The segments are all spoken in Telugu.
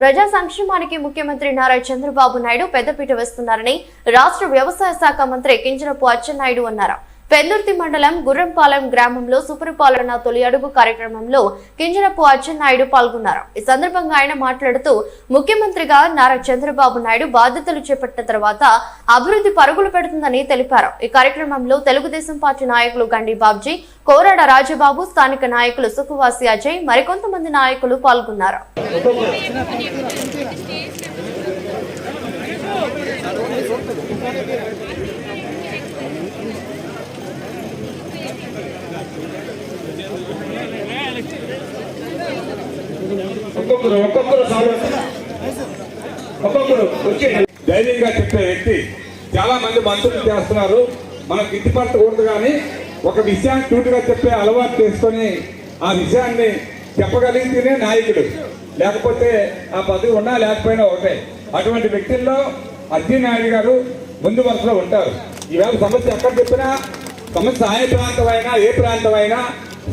ప్రజా సంక్షేమానికి ముఖ్యమంత్రి నారా చంద్రబాబు నాయుడు పెద్దపీట వేస్తున్నారని రాష్ట్ర వ్యవసాయ శాఖ మంత్రి కింజరపు అచ్చెన్నాయుడు అన్నారు. పెందుర్తి మండలం గుర్రంపాలెం గ్రామంలో సుపరిపాలన తొలి అడుగు కార్యక్రమంలో కింజరపు అచ్చెన్నాయుడు పాల్గొన్నారు. ఈ సందర్భంగా ఆయన మాట్లాడుతూ ముఖ్యమంత్రిగా నారా చంద్రబాబు నాయుడు బాధ్యతలు చేపట్టిన తర్వాత అభివృద్ధి పరుగులు పెడుతుందని తెలిపారు. ఈ కార్యక్రమంలో తెలుగుదేశం పార్టీ నాయకులు గండి బాబ్జీ కోరాడ రాజబాబు స్థానిక నాయకులు సుఖవాసి అజయ్ మరికొంతమంది నాయకులు పాల్గొన్నారు. ఒక్కొక్కరు ఒక్కొక్కరు ఒక్కొక్కరు వచ్చి ధైర్యంగా చెప్పే వ్యక్తి. చాలా మంది మంత్రులు చేస్తున్నారు. మనం గిట్టుపట్టకూడదు కానీ ఒక విషయాన్ని చూటుగా చెప్పే అలవాటు చేసుకొని ఆ విషయాన్ని చెప్పగలిగితేనే నాయకుడు. లేకపోతే ఆ పదవి ఉన్నా లేకపోయినా ఒకటే. అటువంటి వ్యక్తుల్లో అచ్చెన్నాయుడు గారు ముందు వరుసలో ఉంటారు. ఈవేళ సమస్య ఎక్కడ చెప్పినా సమస్య ఏ ప్రాంతమైనా ఏ ప్రాంతమైనా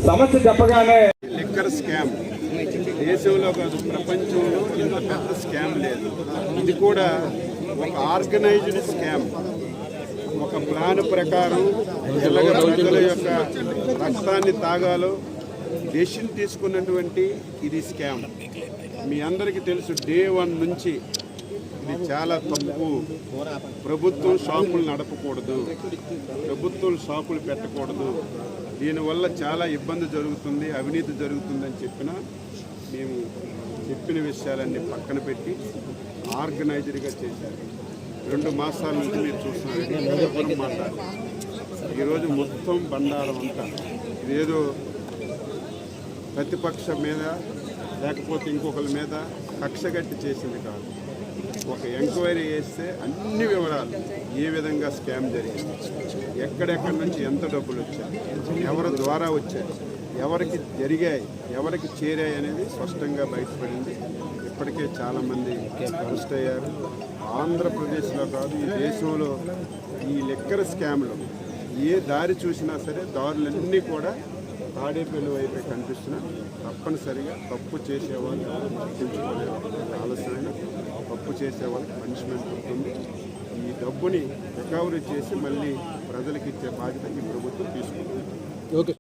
సమస్య చెప్పగానే లిక్కర్ స్కామ్. దేశంలో కాదు ప్రపంచంలో ఇంత పెద్ద స్కామ్ లేదు. ఇది కూడా ఒక ఆర్గనైజ్డ్ స్కామ్. ఒక ప్లాన్ ప్రకారం ఎలాగ ప్రజల యొక్క రక్తాన్ని తాగాలో డెసిషన్ తీసుకున్నటువంటి ఇది స్కామ్. మీ అందరికీ తెలుసు డే వన్ నుంచి ఇది చాలా తప్పు. ప్రభుత్వం షాపులు నడపకూడదు. ప్రభుత్వం షాపులు పెట్టకూడదు. దీనివల్ల చాలా ఇబ్బంది జరుగుతుంది అవినీతి జరుగుతుందని చెప్పిన మేము చెప్పిన విషయాలన్నీ పక్కన పెట్టి ఆర్గనైజర్గా చేశారు. రెండు మాసాల నుంచి మీరు చూస్తున్నారు. మాట్లాడారు ఈరోజు మొత్తం బండారం అంతా ఇదేదో ప్రతిపక్షం మీద లేకపోతే ఇంకొకరి మీద కక్షగట్టి చేసింది కాదు. ఒక ఎంక్వైరీ చేస్తే అన్ని వివరాలు ఏ విధంగా స్కామ్ జరిగింది ఎక్కడెక్కడి నుంచి ఎంత డబ్బులు వచ్చాయి ఎవరి ద్వారా వచ్చాయి ఎవరికి జరిగాయి ఎవరికి చేరాయి అనేది స్పష్టంగా బయటపడింది. ఇప్పటికే చాలామంది అరెస్ట్ అయ్యారు. ఆంధ్రప్రదేశ్లో కాదు ఈ దేశంలో ఈ లెక్కర స్కామ్లో ఏ దారి చూసినా సరే దారులన్నీ కూడా తాడేపల్లి వైపే కనిపిస్తున్నా తప్పనిసరిగా తప్పు చేసేవాళ్ళు గుర్తించుకునే ఆలస్యమైన తప్పు చేసే వాళ్ళకి పనిష్మెంట్ ఉంటుంది. ఈ డబ్బుని రికవరీ చేసి మళ్ళీ ప్రజలకు ఇచ్చే బాధ్యత ఈ ప్రభుత్వం తీసుకుంటుంది.